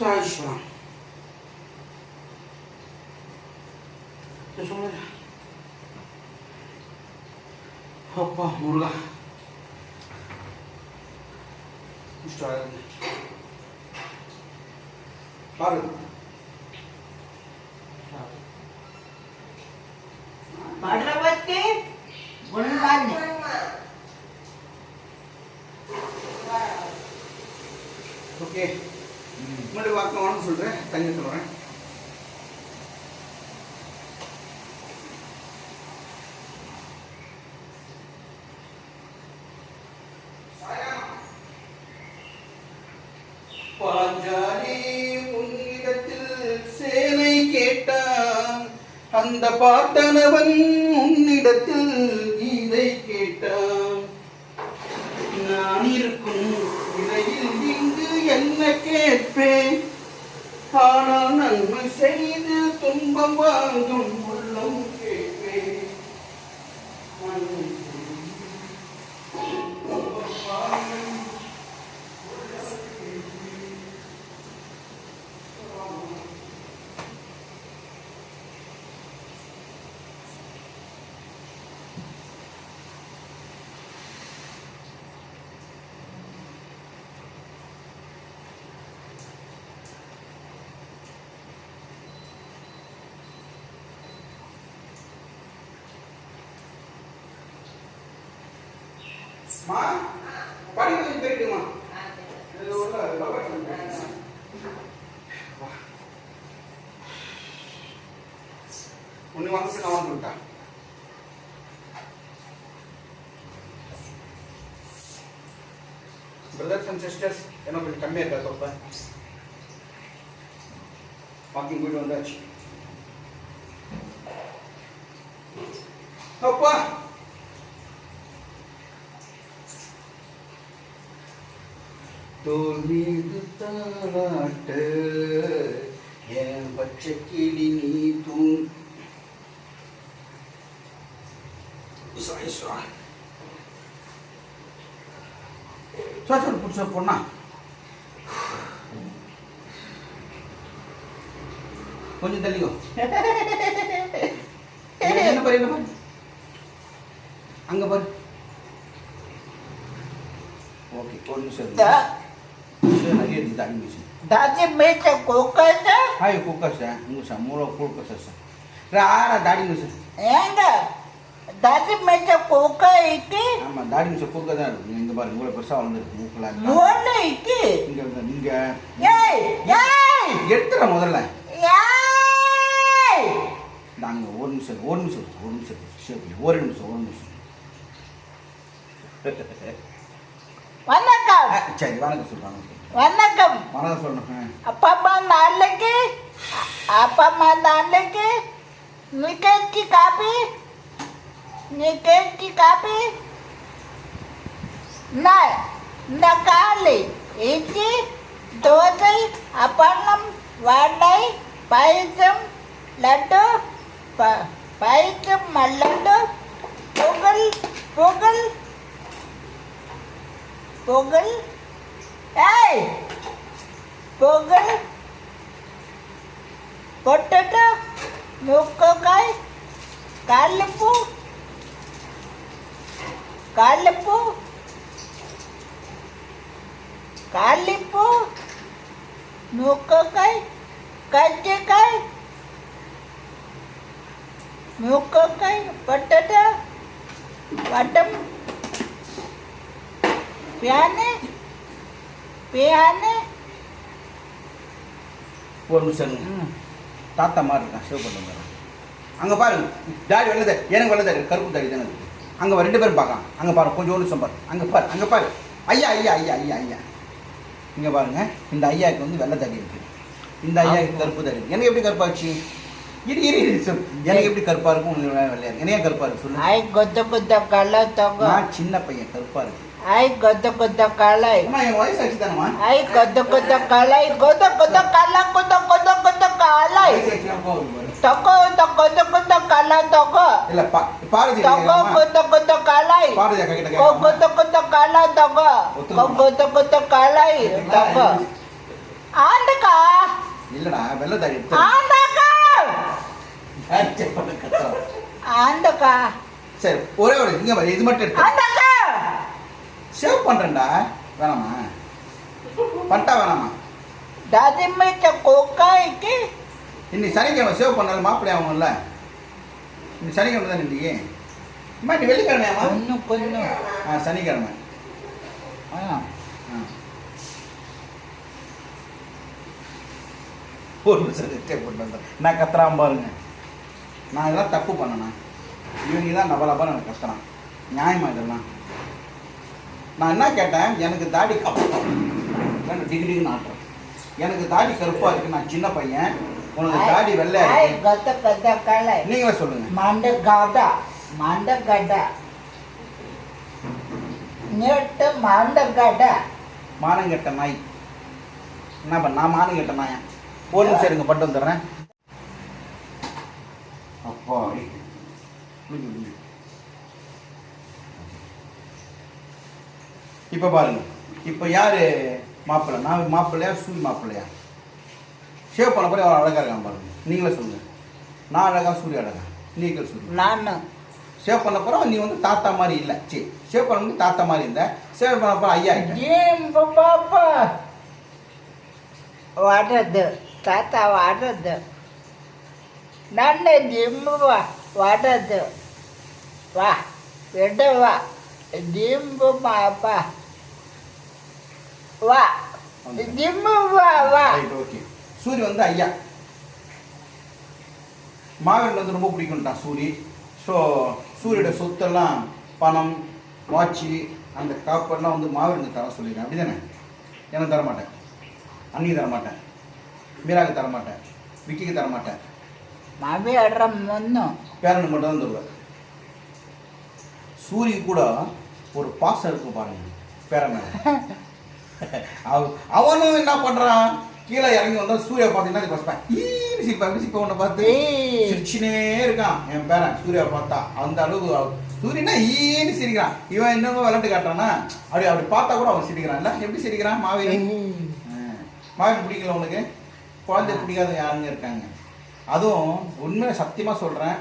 Saçma. 죄송해요. 오빠 모르가. 무슨 알았네. 빠른. 말라 봤대? 뭔 말이야? 오케이. முன்னாடி வாக்கணும்னு சொல்கிறேன் தண்ணி சொல்கிறேன் பாஞ்சாலி உன்னிடத்தில் சேனை கேட்டான். அந்த பார்த்தனவன் உன்னிடத்தில் கீதை கேட்டான். நான் இருக்கும் நிலையில் இங்கு என்ன கேட்பேன். ஆனால் நன்மை செய்து துன்பம் வாங்கும் உள்ளம் கேட்பேன். நன்மை மா படி கொஞ்சம் ஒன்று வாங்க நான் பிரதர்ஸ் அண்ட் சிஸ்டர்ஸ் என்ன கொஞ்சம் கம்மியாக இருக்கா தொப்பை? வாக்கிங் போயிட்டு வந்தாச்சு. அப்பா தோல் மீது தாளாட்ட என் பச்சை கிளி நீ சார் சார் புடிச்ச பொண்ணா? கொஞ்சம் தள்ளிக்கோ. என்ன பாரு என்ன பாரு. அங்க பாரு. ஓகே ஒரு நிமிஷம் 하게 니다 인기시. 다지 메체 고카세? 하이 고카세. 무사 모로 고카세. 라라 다리 무사. 에가 தாஜி மேச்ச கோக்க இக்கு ஆமா தாடி மிச்ச கோக்க தான் இங்க பாருங்க இவ்வளவு பெருசா வளர்ந்துருக்கு மூக்குல மூணு இக்கு இங்க இங்க ஏய் ஏய் ஏய் நாங்க ஒரு நிமிஷம் ஒரு நிமிஷம் ஒரு நிமிஷம் ஒரு நிமிஷம் ஒரு நிமிஷம் வணக்கம் சரி வணக்கம் சொல்றாங்க வணக்கம். அப்பா அம்மா நாளைக்கு அப்பா அம்மா நாளைக்கு நிகழ்ச்சி காப்பி நிகழ்ச்சி காப்பி. நான் இந்த காலை இட்லி தோசை அப்பளம் வடை பாயசம் லட்டு ப பாயசம் லட்டு பொங்கல் பொங்கல் பொங்கல். ஏய் பொங்கல் పొట్టటో ముక్కకాయ కాళ్ళపు కాళ్ళపు కాళ్ళిప్పు ముక్కకాయ కజ్జికాయ ముక్కకాయ పొట్టటో వడ్డం ప్యానే பேயான்னு ஒரு நிமிஷம் தாத்தா மாதிரி இருக்கான் சேவ் பண்ண அங்கே பாருங்க. தாடி வெள்ளை எனக்கு வெள்ளை இருக்கு கருப்பு தாடி தானே அங்கே ரெண்டு பேரும் பார்க்கலாம். அங்கே பாருங்க கொஞ்சம் ஒரு நிமிஷம் பாரு. அங்கே பாரு அங்கே பாரு. ஐயா ஐயா ஐயா ஐயா ஐயா. இங்கே பாருங்க. இந்த ஐயாவுக்கு வந்து வெள்ளை தாடி இருக்குது இந்த ஐயாவுக்கு கருப்பு தாடி எனக்கு எப்படி கருப்பாச்சு இரு இரு இரு எனக்கு எப்படி கருப்பாக இருக்கும்? உங்களுக்கு வெள்ளையா இருக்கு. என்னையா கருப்பாக இருக்கு? சொல்லு. கொத்த கொத்த கலர் நான் சின்ன பையன் கருப்பாக இருக்குது ஐ கொத்த கொத்த கலை. ஐ கொத்த கொத்த கலை. கொத்த கொத்த கல கொத்த கொத்த கொத்த கலை. வயசு ஆச்சு கோவம் வரும். தொகோ கொத்த கொத்த கல தொகோ இல்ல பா பாரதி தொகோ கொத்த கொத்த கலை? கொத்த கொத்த கல தொகோ கோ கொத்த கொத்த கலை தொகோ ஆண்டக்கா. இல்லடா வெள்ளதாடி ஆண்டக்கா. ஆண்டக்கா. சரி ஒரே ஒரு இங்க பாரு, இது மட்டும் ஆண்டக்கா. சேவ் பண்ணுறேன்டா வேணாமா? பண்ணிட்டா வேணாமா? கோக்காய்க்கு. இன்னைக்கு சனிக்கிழமை சேவ் பண்ணாலும் மாப்பிள்ளை ஆகும்ல இன்னைக்கு சனிக்கிழமை தான் இன்னைக்கு? அம்மா நீ வெள்ளிக்கிழமையாமா இன்னும் கொஞ்சம். ஆ சனிக்கிழமை. ஆ. ஒரு சரி பண்ணுறேன் நான் கத்துறான் பாருங்க. நான் இதெல்லாம் தப்பு பண்ணேண்ணா இவங்க தான் நபலப்பா எனக்கு கத்துறான். நியாயமா இதெல்லாம்? நான் என்ன கேட்டேன்? எனக்கு தாடி கப்பம் டிகிரி நாட்டம் எனக்கு தாடி கருப்பாக இருக்கு நான் சின்ன பையன். உனக்கு தாடி வெள்ளை கத்த கத்த கலை. நீங்களே சொல்லுங்க. மண்ட கதா மண்ட கட நேட்டு மண்ட மானம் மானங்கெட்ட நாய். என்ன பண்ண நான் மானம் மானங்கெட்ட நாயன் ஒரு நிமிஷம் இருங்க பட்டு வந்துடுறேன். அப்பா இப்போ பாருங்கள் இப்போ யார் மாப்பிள்ளை? நான் மாப்பிள்ளையா சூழ் மாப்பிள்ளையா? ஷேவ் பண்ண பிறகு அவன் அழகாக இருக்கான் பாருங்கள் நீங்களே சொல்லுங்கள் நான் அழகா சூரிய அழகா? நீங்கள் சொல்லுங்கள் நான். ஷேவ் பண்ண? போகிறோம் நீ வந்து தாத்தா மாதிரி இல்லை. சரி ஷேவ் பண்ண தாத்தா மாதிரி இருந்த ஷேவ் பண்ண போகிற ஐயா ஏன் பாப்பா? வாடுறது தாத்தா வாடுறது நான் ஜிம்மு வா வாடுறது வா எடு வா ஜிம்பு பாப்பா. வா. ஜிம்மு வா வா. ஓகே. சூரி வந்து ஐயா. மாவீரன் வந்து ரொம்ப பிடிக்கும்ட்டான் சூரி. ஸோ சூரியோட சொத்தெல்லாம் பணம் வாட்சி அந்த காப்பெல்லாம் வந்து மாவீரனுக்கு தர சொல்லிடுறேன் அப்படி தானே எனக்கு தர மாட்டேன்? அன்னிக்கு தர மாட்டேன். மீராக்கு தர மாட்டேன். விக்கிக்கு தர மாட்டேன். மாமி அಡ್ರ முன்னு பேரனுக்கு மட்டும் தான் தருவேன் சூரிய கூட ஒரு பாசம் இருக்கும் பாருங்க பேரன். அவனும் என்ன பண்றான்? கீழே இறங்கி வந்தா சூர்யா பார்த்தீங்கன்னா பஸ்பேன். ஈன்னு சிரிப்பா எப்படி சிரிப்பா உன்னை பார்த்து. சிரிச்சுனே இருக்கான் என் பேரன் சூர்யா பார்த்தா. அந்த அளவுக்கு சூரியனா ஈன்னு சிரிக்கிறான். இவன் என்னமோ விளையாட்டு காட்டுறானா அப்படி அப்படி பார்த்தா கூட அவன் சிரிக்கிறான்ல எப்படி சிரிக்கிறான் மாவீரன்? மாவீரன் பிடிக்கல உனக்கு? குழந்தை பிடிக்காத யாருங்க இருக்காங்க? அதுவும் உண்மையை சத்தியமாக சொல்கிறேன்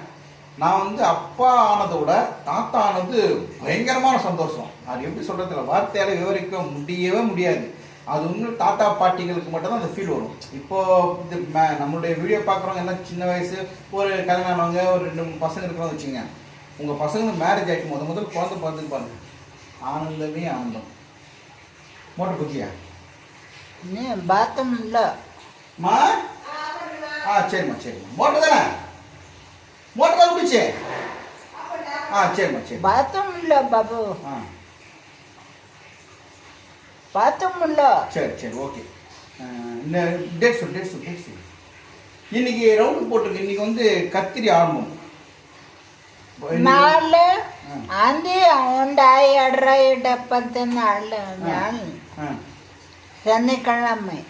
நான் வந்து அப்பா ஆனதை விட தாத்தா ஆனது பயங்கரமான சந்தோஷம். அது எப்படி சொல்கிறதுல வார்த்தையால் விவரிக்க முடியவே முடியாது. அது உண்மை தாத்தா பாட்டிகளுக்கு மட்டும்தான் அந்த ஃபீல் வரும். இப்போ இது நம்மளுடைய வீடியோ பார்க்குறவங்க எல்லாம் சின்ன வயசு ஒரு கல்யாணம் ஆனவங்க ஒரு ரெண்டு மூணு பசங்க இருக்கிறவங்க வச்சுங்க உங்கள் பசங்க மேரேஜ் ஆகிட்டு முத முதல் குழந்தை பார்த்துட்டு பாருங்க. ஆனந்தமே ஆனந்தம். மோட்டர் குச்சியா நீ பாத்ரூம்ல மா? ஆ சரிம்மா சரிம்மா. மோட்டர் தானே? மோட்டர் கால் குடிச்சு? ஆ சரிம்மா சரி. பாத்ரூம் இல்ல பாபு. ஆ. பாத்ரூம் இல்ல. சரி சரி ஓகே. டேட் சொல் டேட் சொல் டேட் சொல். இன்னைக்கு ரவுண்ட் போட்டிருக்கு. இன்னைக்கு வந்து கத்திரி ஆரம்பம். நாலு అంది ఉండా ఎడ్ర డెబ్బతి నాళ్ళు శనికళమ్మాయి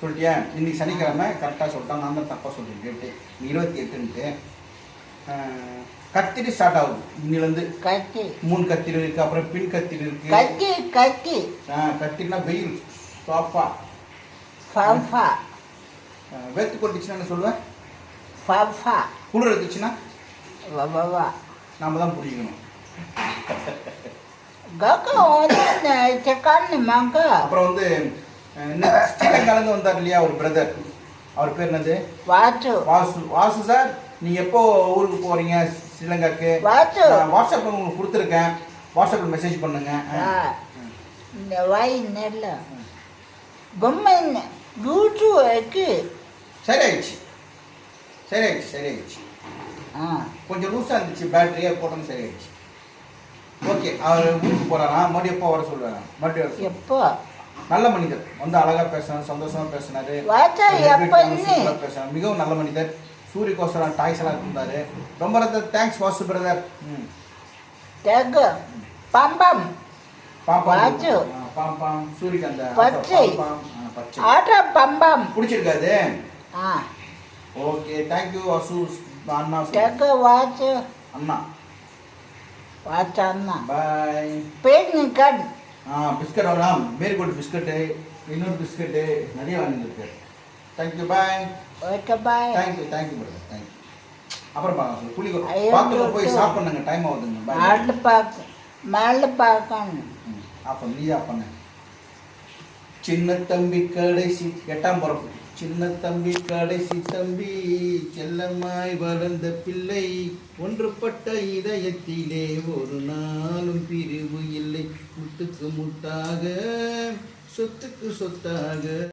சொல்லிட்டியா? இன்னைக்கு சனிக்கிழமை கரெக்டாக சொல்லிட்டான். நான் தான் தப்பாக சொல்லிட்டேன் டேட்டு இருபத்தி எட்டுன்ட்டு கத்திரி ஸ்டார்ட் ஆகுது. இன்னிலேருந்து கத்தி. மூணு கத்திரி இருக்கு அப்புறம் பின் கத்திரி இருக்கு. கத்தி கத்தி. ஆ, கத்திரினா வெயில். சாஃபா. ஃபஃபா வேத்து கொட்டுச்சுன்னா என்ன சொல்லுவேன் ஃபஃபா குளிர் எடுத்துச்சுன்னா வவவா நாம தான் புரிஞ்சுக்கணும். கக்க ஒன்று சிக்கன் மங்க அப்புறம் வந்து ஸ்ரீலங்காலேருந்து வந்தார் இல்லையா ஒரு பிரதர் அவர் பேர் என்னது? வாச்சு வாசு. வாசு சார் நீங்க எப்போ ஊருக்கு போறீங்க? ஸ்ரீலங்காக்கு? வாட்ஸ்அப்ல உங்களுக்கு கொடுத்துருக்கேன். வாட்ஸ்அப்ல மெசேஜ் பண்ணுங்க. இந்த வாய் நெல்ல பொம்மை லூச்சு வைக்கு சரி ஆயிடுச்சு சரி ஆயிடுச்சு சரி ஆயிடுச்சு ஆ. கொஞ்சம் லூஸாக இருந்துச்சு பேட்டரியே போட்டோம் சரி ஆயிடுச்சு ஓகே அவர் ஊருக்கு போறாரா? மறுபடியும் எப்போ வர சொல்லுவாங்க மறுபடியும். எப்போ? நல்ல மனிதர். வந்து அழகா பேசினார் சந்தோஷமா பேசினாரு. பேசினார். மிகவும் நல்ல மனிதர். சூரியகோசரம் டாய்ஸ் எல்லாம் இருந்தாரு. ரொம்ப ரொம்ப தேங்க்ஸ் வாசு பிரதர் ம். தெக பம்பம் பாம். வாசு. பாம். பாம் சூரியக்கு அந்த பச்சை. ஆட்ட பம்பம் பிடிச்சிருக்காது ஆ. ஓகே தேங்க்யூ வாசு அண்ணா. தெக வாச்சு. அண்ணா. வாச்சா பாய் பேட்னி கண். ஆ பிஸ்கட் வரலாம் மேரிகோல்டு பிஸ்கட்டு இன்னொரு பிஸ்கட்டு நிறைய வாங்கியிருக்கு thank you bye okay bye thank you thank you brother thank you அப்புறம் பார்க்கலாம் சொல்லு. புளி பாத்ரூம் போய். சாப்பிடுங்க டைம் ஆகுதுங்க மாடு பார்க்க மாடு பார்க்கணும். ஆஃப் பண்ணு நீ ஆஃப் பண்ணு. சின்ன தம்பி கடைசி எட்டாம் பிறப்பு. சின்ன தம்பி கடைசி தம்பி செல்லமாய் வளர்ந்த பிள்ளை. ஒன்றுபட்ட இதயத்திலே ஒரு நாளும் பிரிவு இல்லை. முட்டுக்கு முட்டாக சொத்துக்கு சொத்தாக.